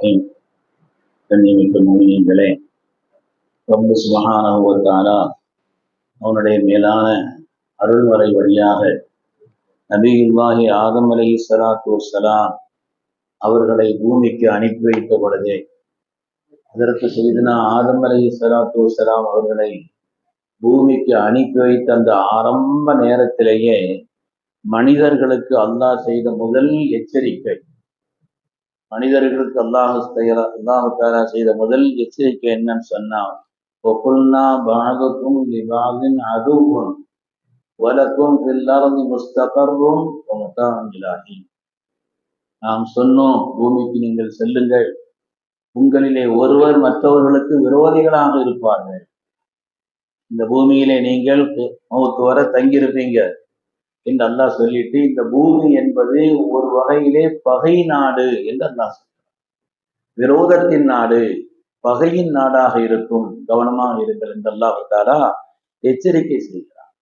ரஹீம் கண்ணியமிக்க மொழியங்களே ரொம்ப சுமகானவத்தாலா அவனுடைய மேலான அருள்வரை வழியாக நபியுல்லாஹி ஆதம் அலி சலாத்து சலாம் அவர்களை பூமிக்கு அனுப்பி வைத்த பொழுது அதற்கு செய்தனா ஆதம் அலி சலாத்து சலாம் அவர்களை பூமிக்கு அனுப்பி வைத்த அந்த ஆரம்ப நேரத்திலேயே மனிதர்களுக்கு அல்லாஹ் செய்த முதல் எச்சரிக்கை மனிதர்களுக்கு அல்லாஹ் அல்லாஹு செய்த முதல் எச்சரிக்கை என்னன்னு சொன்னா ஒகுல்னா பாகக்கும் அதுவும் வலக்கும் பில்லாரதி முஸ்தகர்வும் முத்தாங்கிலாகி நாம் சொன்னோம் பூமிக்கு நீங்கள் செல்லுங்கள். உங்களிலே ஒருவர் மற்றவர்களுக்கு விரோதிகளாக இருப்பார்கள். இந்த பூமியிலே நீங்கள் மௌத்து வர தங்கியிருப்பீங்க. என்று அல்லாஹ் சொல்லிட்டு இந்த பூமி என்பது ஒரு வகையிலே பகை நாடு என்று அல்லாஹ் சொல்றான். விரோதத்தின் நாடு பகையின் நாடாக இருக்கும் கவனமாக இருங்கள் என்று அல்லாஹ் அல்லாஹாலா எச்சரிக்கை செய்கிறார்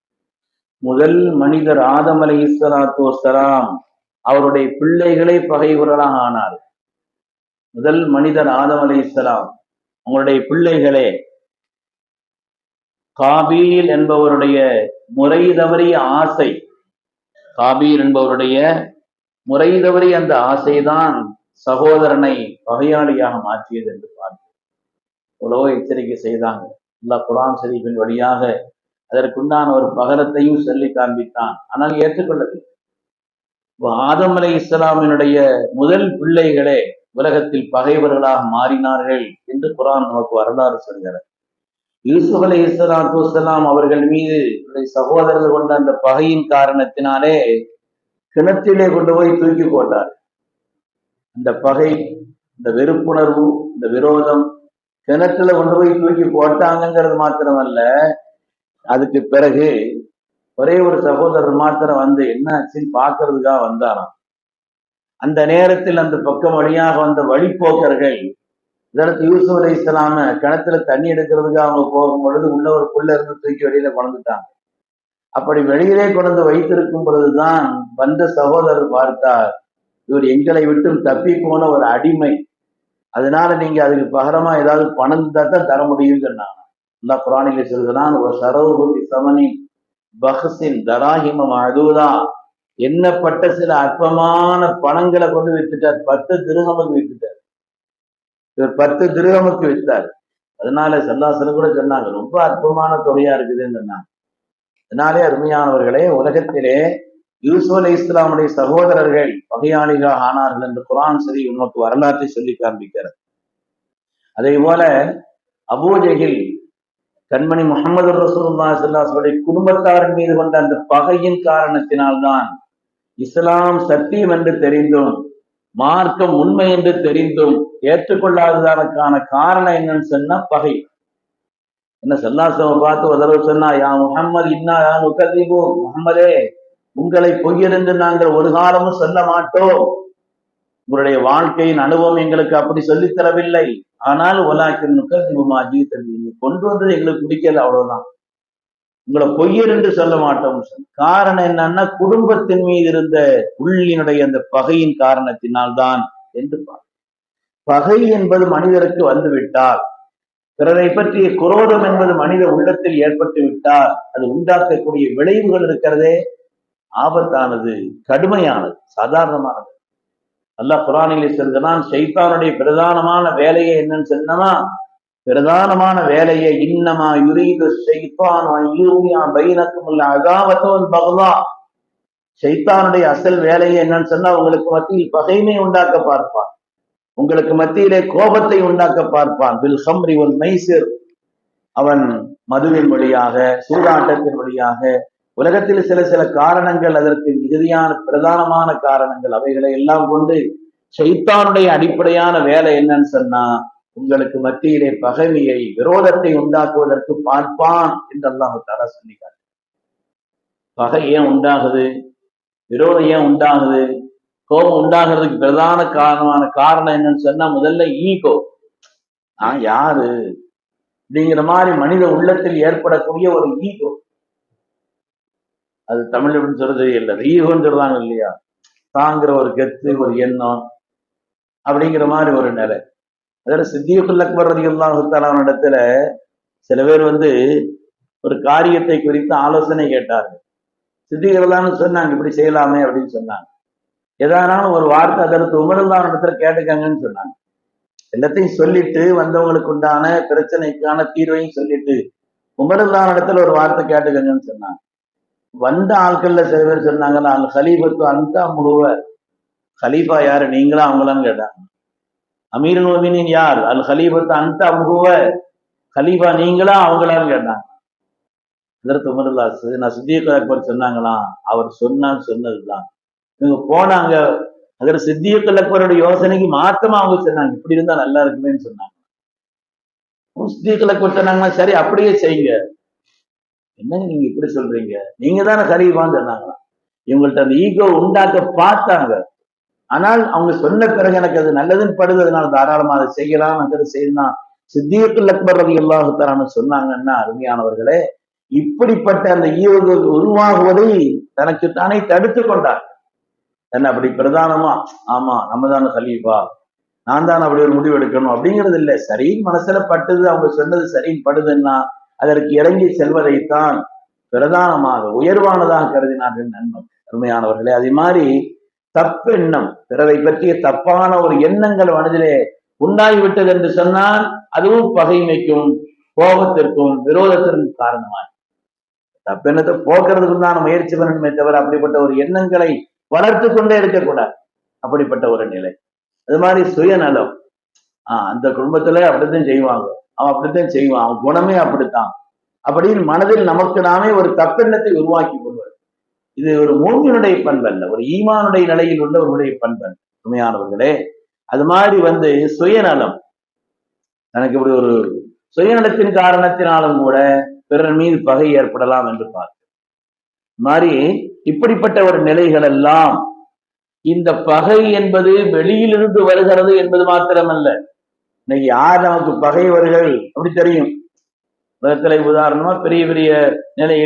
முதல் மனிதர் ஆதம் அலை இஸ்லாத்து வசலாம் அவருடைய பிள்ளைகளை பகைவர்களாக ஆனார். முதல் மனிதர் ஆதம் அலை இஸ்லாம் அவங்களுடைய பிள்ளைகளே காபீல் என்பவருடைய முறை தவறிய ஆசை காபீர் என்பவருடைய முறை தவறி அந்த ஆசைதான் சகோதரனை பகையாளியாக மாற்றியது என்று பார்த்தேன் எவ்வளவோ எச்சரிக்கை செய்தாங்க. எல்லா குரான் ஷரீஃபின் வழியாக அதற்குண்டான ஒரு பகரத்தையும் சொல்லி காண்பித்தான். ஆனால் ஏற்றுக்கொள்ளவில்லை. ஆதம் அலை இஸ்லாமினுடைய முதல் பிள்ளைகளே உலகத்தில் பகைவர்களாக மாறினார்கள் என்று குரான் நமக்கு வரலாறு சொல்கிறார் யூசுப் அலி இஸ்லாத்து வலாம் அவர்கள் மீது சகோதரர்கள் கொண்ட அந்த பகையின் காரணத்தினாலே கிணற்றிலே கொண்டு போய் தூக்கி போட்டார். அந்த பகை இந்த வெறுப்புணர்வு இந்த விரோதம் கிணத்துல கொண்டு போய் தூக்கி போட்டாங்கிறது மாத்திரமல்ல அதுக்கு பிறகு ஒரே ஒரு சகோதரர் மாத்திரம் வந்து என்ன ஆச்சுன்னு பாக்குறதுக்காக வந்தாராம். அந்த நேரத்தில் அந்த பக்கம் வழியாக வந்த வழிப்போக்கர்கள் இதற்கு யூசுப் அலி இஸ்லாம கிணத்துல தண்ணி எடுக்கிறதுக்கு அவங்க போகும் பொழுது உள்ள ஒரு புள்ள இருந்து தூக்கி வெளியில கொண்டுட்டாங்க அப்படி வெளியிலே கொண்டு வைத்திருக்கும் பொழுதுதான் வந்த சகோதரர் பார்த்தார் இவர் எங்களை விட்டும் தப்பி போன ஒரு அடிமை. அதனால நீங்க அதுக்கு பகரமா ஏதாவது பணம் தான் தர முடியும் சொன்னாங்க. இந்த குரானில சொல்கிறான் ஒரு சரவுகுதி சமனி பஹசின் தராஹிமம் அழுதா என்னப்பட்ட சில அற்பமான பணங்களை கொண்டு வித்துட்டார் பத்து திருகமக்கு வித்துட்டார். இவர் பத்து திருகமுக்கு வித்தார். அதனால சல்லாசனம் கூட சொன்னாங்க ரொம்ப அற்புதமான தொகையா இருக்குதுன்னு சொன்னாங்க. அதனாலே அருமையானவர்களே உலகத்திலே யூசுப் அலி இஸ்லாமுடைய சகோதரர்கள் பகையாளிகள் ஆனார்கள் என்று குரான் சரி உனக்கு வரலாற்றை சொல்லி காண்பிக்கிறார் அதே போல அபூஜகில் கண்மணி முகமது ரசூல்லா சல்லாசுடைய குடும்பத்தாரின் மீது கொண்ட அந்த பகையின் காரணத்தினால்தான் இஸ்லாம் சத்தியம் என்று தெரிந்தும். மார்க்கம் உண்மை என்று தெரிந்தும் ஏற்றுக்கொள்ளாததற்கான காரணம் என்னன்னு சொன்னா பகை. என்ன செல்லாசவ பார்த்து உதவு சொன்னா யா முகம்மது இன்னா யா முகதீபு முகம்மதே உங்களை பொய்யிருந்து நாங்கள் ஒரு காலமும் சொல்ல மாட்டோம். உங்களுடைய வாழ்க்கையின் அனுபவம் எங்களுக்கு அப்படி சொல்லித்தரவில்லை ஆனால் உலாக்கின் முகதிபுமா ஜீத்தல் கொண்டு வந்தது எங்களுக்கு பிடிக்கல அவ்வளவுதான். உங்களை பொய்யர் என்று சொல்ல மாட்டோம் காரணம் என்னன்னா குடும்பத்தின் மீது இருந்த உள்ளினுடைய அந்த பகையின் காரணத்தினால்தான் என்று பகை என்பது மனிதருக்கு வந்து விட்டால் பிறரை பற்றிய குரோதம் என்பது மனித உள்ளத்தில் ஏற்பட்டு விட்டால் அது உண்டாக்கக்கூடிய விளைவுகள் இருக்கிறதே ஆபத்தானது கடுமையானது சாதாரணமானது. அல்லாஹ் குரானிலே சொல்கிறான் சைத்தானுடைய பிரதானமான வேலையை என்னன்னு சொன்னா பிரதானமான வேலையை இன்னமா யுரீது சைத்தான் பைனக்கும் அகாவத்தோன் பகவா சைத்தானுடைய அசல் வேலையை என்னன்னு சொன்னா உங்களுக்கு மத்தியில் பகைமை உண்டாக்க பார்ப்பான். உங்களுக்கு மத்தியிலே கோபத்தை உண்டாக்க பார்ப்பான். பில் ஹம்ரி உல் மைசிர். அவன் மதுவின் வழியாக சூதாட்டத்தின் வழியாக உலகத்தில் சில சில காரணங்கள் அதற்கு மிகுதியான பிரதானமான காரணங்கள் அவைகளை எல்லாம் கொண்டு சைத்தானுடைய அடிப்படையான வேலை என்னன்னு சொன்னா உங்களுக்கு மத்தியிலே பகைமையை விரோதத்தை உண்டாக்குவதற்கு பார்ப்பான் என்று அல்லாஹு தாரா சொல்லிக்காரு பகை ஏன் உண்டாகுது? விரோதம் ஏன் உண்டாகுது? கோபம் உண்டாகிறதுக்கு பிரதான காரணமான காரணம் என்னன்னு சொன்னா முதல்ல ஈகோ. நான் யாரு? அப்படிங்கிற மாதிரி மனித உள்ளத்தில் ஏற்படக்கூடிய ஒரு ஈகோ. அது தமிழ் எப்படின்னு சொல்றது? இல்லை ஈகோன்னு சொல்றாங்க இல்லையா? தாங்கிற ஒரு கெத்து ஒரு எண்ணம் அப்படிங்கிற மாதிரி ஒரு நிலை. அதில் சித்தியுக்குல் அக்பர் ரதி இடத்துல சில பேர் வந்து ஒரு காரியத்தை குறித்து ஆலோசனை கேட்டார்கள். சித்திகளான்னு சொன்னாங்க இப்படி செய்யலாமே அப்படின்னு சொன்னாங்க. எதானாலும் ஒரு வார்த்தை அதற்கு உமரல்லான இடத்துல கேட்டுக்கங்கன்னு சொன்னாங்க. எல்லாத்தையும் சொல்லிட்டு வந்தவங்களுக்கு உண்டான பிரச்சனைக்கான தீர்வையும் சொல்லிட்டு உமரல்லான இடத்துல ஒரு வார்த்தை கேட்டுக்கங்கன்னு சொன்னாங்க. வந்த ஆட்கள்ல சில பேர் சொன்னாங்க நாங்கள் ஹலீபத்து அந்த முழுவ ஹலீஃபா யாரு? நீங்களா? அவங்களான்னு கேட்டாங்க. அமீர் மோமினின் யார்? அல் ஹலீபத்து அந்த அமுகுவ ஹலீஃபா நீங்களா? அவங்களான்னு கேட்டாங்க. இதற்கு நான் சித்திய அக்பர் சொன்னாங்களாம். அவர் சொன்னான்னு சொன்னதுதான். இவங்க போனாங்க. அதில் சித்திய அக்பரோட யோசனைக்கு மாத்தமா அவங்க சொன்னாங்க. இப்படி இருந்தா நல்லா இருக்குமேன்னு சொன்னாங்க. சித்திய அக்பர் சொன்னாங்கன்னா சரி அப்படியே செய்யுங்க. என்னங்க நீங்க இப்படி சொல்றீங்க? நீங்க தானே கரீபான்னு சொன்னாங்களாம். இவங்கள்ட்ட அந்த ஈகோ உண்டாக்க பார்த்தாங்க. ஆனால் அவங்க சொன்ன பிறகு எனக்கு அது நல்லதுன்னு படுது அதனால தாராளமா அதை செய்யலாம் அதை செய்யலாம் சித்தியத்துல் அக்பர் ரவி அல்லாஹுத்தாரான்னு சொன்னாங்கன்னா அருமையானவர்களே இப்படிப்பட்ட அந்த ஈவுகள் உருவாகுவதை தனக்கு தானே தடுத்து கொண்டார். என்ன அப்படி பிரதானமா? ஆமா நம்ம தானே கலீஃபா. நான் தான் அப்படி ஒரு முடிவு எடுக்கணும் அப்படிங்கிறது இல்லை. சரின்னு மனசுல பட்டுது அவங்க சொன்னது சரின்னு படுதுன்னா அதற்கு இறங்கி செல்வதைத்தான் பிரதானமாக உயர்வானதாக கருதினார்கள் நன்மை அருமையானவர்களே அதே மாதிரி தப்பெண்ணம். பிறரை பற்றிய தப்பான ஒரு எண்ணங்கள் மனதிலே உண்டாகிவிட்டது என்று சொன்னால் அதுவும் பகைமைக்கும் கோபத்திற்கும் விரோதத்திற்கும் காரணமாய். தப்பெண்ணத்தை போக்குறதுக்கு உண்டான முயற்சி பண்ணணுமே தவிர அப்படிப்பட்ட ஒரு எண்ணங்களை வளர்த்து கொண்டே இருக்கக்கூடாது. அப்படிப்பட்ட ஒரு நிலை. அது மாதிரி சுயநலம். ஆஹ் அந்த குடும்பத்துல அப்படித்தான் செய்வாங்க. அவன் அப்படித்தான் செய்வான். அவன் குணமே அப்படித்தான். அப்படின்னு மனதில் நமக்கு நாமே ஒரு தப்பெண்ணத்தை உருவாக்கி கொள்வது. இது ஒரு மூமியனுடைய பண்பல்ல ஒரு ஈமானுடைய நிலையில் உள்ளவர்களுடைய பண்பல் உண்மையானவர்களே. அது மாதிரி வந்து சுயநலம். எனக்கு இப்படி ஒரு சுயநலத்தின் காரணத்தினாலும் கூட பிறர் மீது பகை ஏற்படலாம் என்று பார்க்க மாதிரி இப்படிப்பட்ட ஒரு நிலைகள் எல்லாம் இந்த பகை என்பது வெளியிலிருந்து வருகிறது என்பது மாத்திரமல்ல. இன்னைக்கு யார் நமக்கு பகைவர்கள்? அப்படி தெரியும். உலகத்துல உதாரணமா பெரிய பெரிய நிலை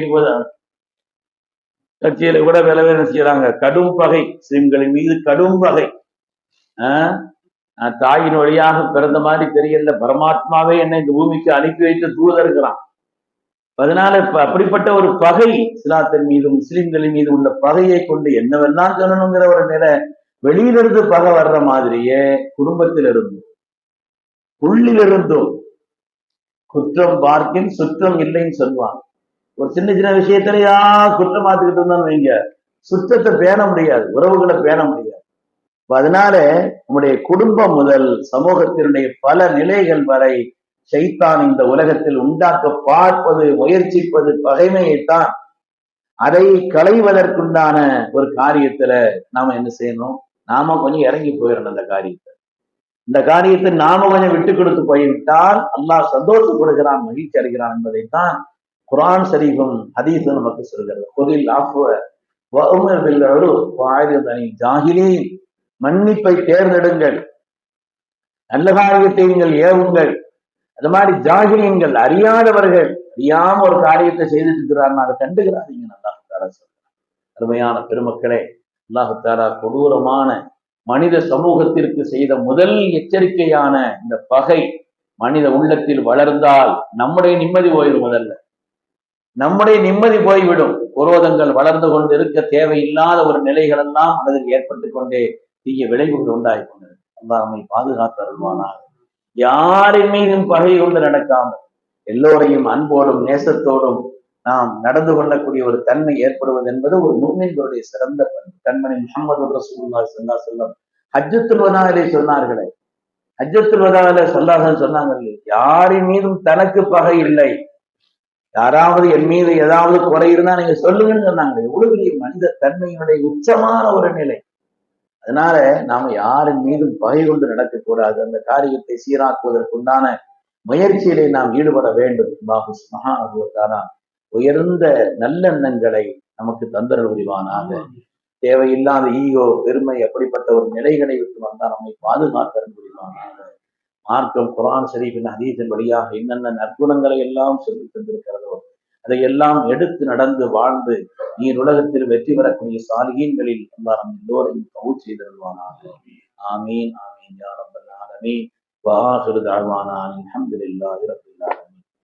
கட்சியில கூட விலை என்ன செய்யறாங்க? கடும் பகை. முஸ்லிம்களின் மீது கடும் பகை. ஆஹ் தாயின் வழியாக பிறந்த மாதிரி தெரியல. பரமாத்மாவே என்ன இந்த பூமிக்கு அனுப்பி வைத்து தூதருக்கிறான் அதனால இப்ப அப்படிப்பட்ட ஒரு பகை இஸ்லாத்தின் மீது முஸ்லிம்களின் மீது உள்ள பகையை கொண்டு என்னவெல்லாம் சொல்லணுங்கிற ஒரு நிலை வெளியிலிருந்து பகை வர்ற மாதிரியே குடும்பத்திலிருந்தும் உள்ளிலிருந்தும் குற்றம் பார்க்கின் சுற்றம் இல்லைன்னு சொல்லுவாங்க. ஒரு சின்ன சின்ன விஷயத்திலையா குற்றம் பார்த்துக்கிட்டு இருந்தோம்னு வைங்க. சுற்றத்தை பேண முடியாது. உறவுகளை பேண முடியாது. அதனால நம்முடைய குடும்பம் முதல் சமூகத்தினுடைய பல நிலைகள் வரை சைத்தான் இந்த உலகத்தில் உண்டாக்க பார்ப்பது முயற்சிப்பது பகைமையைத்தான். அதை களைவதற்குண்டான ஒரு காரியத்துல நாம என்ன செய்யணும்? நாம கொஞ்சம் இறங்கி போயிடணும் அந்த காரியத்தை. இந்த காரியத்தை நாம கொஞ்சம் விட்டு கொடுத்து போய்விட்டால் அல்லாஹ் சந்தோஷப்படுகிறான் மகிழ்ச்சி அடைகிறான் என்பதைத்தான் குரான் சரீஃபும் ஹதீஸும் நமக்கு சொல்கிறது. பொதில் தனி மன்னிப்பை தேர்ந்தெடுங்கள். நல்ல காரியத்தை நீங்கள் ஏவுங்கள். அது மாதிரி ஜாகிரியங்கள் அறியாதவர்கள் அறியாம ஒரு காரியத்தை செய்துட்டு இருக்கிறாருன்னு அதை கண்டுகிறாதீங்க அல்லாஹாரா சொல்றார் அருமையான பெருமக்களே அல்லாஹாரா கொடூரமான மனித சமூகத்திற்கு செய்த முதல் எச்சரிக்கையான இந்த பகை மனித உள்ளத்தில் வளர்ந்தால் நம்முடைய நிம்மதி போயிடும் முதல்ல. நம்முடைய நிம்மதி போய்விடும். குரோதங்கள் வளர்ந்து கொண்டு இருக்க தேவையில்லாத ஒரு நிலைகள் எல்லாம் அதில் ஏற்பட்டு கொண்டே தீய விளைவுகள் உண்டாகி கொண்டது அல்லாஹ் நம்மை பாதுகாத்தருள்வானாக யாரின் மீதும் பகை கொண்டு நடக்காமல் எல்லோரையும் அன்போடும் நேசத்தோடும் நாம் நடந்து கொள்ளக்கூடிய ஒரு தன்மை ஏற்படுவது என்பது ஒரு மூமின்களுடைய சிறந்த பண்பு. கண்மணி முகமது ரசூல்லா சொல்லா செல்லம் ஹஜ்ஜத்துல் வதாவிலே சொன்னார்களே. ஹஜ்ஜத்துல் வதாவில சொல்லாசன் சொன்னாங்க யாரின் மீதும் தனக்கு பகை இல்லை. யாராவது என் மீது ஏதாவது குறை இருந்தா நீங்க சொல்லுங்கன்னு சொன்னாங்க. எவ்வளவு பெரிய மனித தன்மையினுடைய உச்சமான ஒரு நிலை. அதனால நாம யாரின் மீதும் பகை கொண்டு நடக்கக்கூடாது அந்த காரியத்தை சீராக்குவதற்குண்டான முயற்சியிலே நாம் ஈடுபட வேண்டும். பாபு மகானா உயர்ந்த நல்லெண்ணங்களை நமக்கு தந்தரல் புரிவானாக. தேவையில்லாத ஈகோ பெருமை அப்படிப்பட்ட ஒரு நிலைகளை விட்டு வந்தால் நம்மை பாதுகாத்தல் புரிவானாக. மார்க்கம் குரான் ஷரீஃபின் அதீதன் வழியாக என்னென்ன நற்குணங்களை எல்லாம் சொல்லி தந்திருக்கிறதோ அதையெல்லாம் எடுத்து நடந்து வாழ்ந்து நீர் உலகத்தில் வெற்றி பெறக்கூடிய சாலிகீன்களில் அல்லா நம் எல்லோரையும் கவு செய்திருவானாக ஆமீன் ஆமீன் யார் அப்பல்லாலமே வாஹிரு தாழ்வானான் அஹமதுல்லா இரபில்லாலமே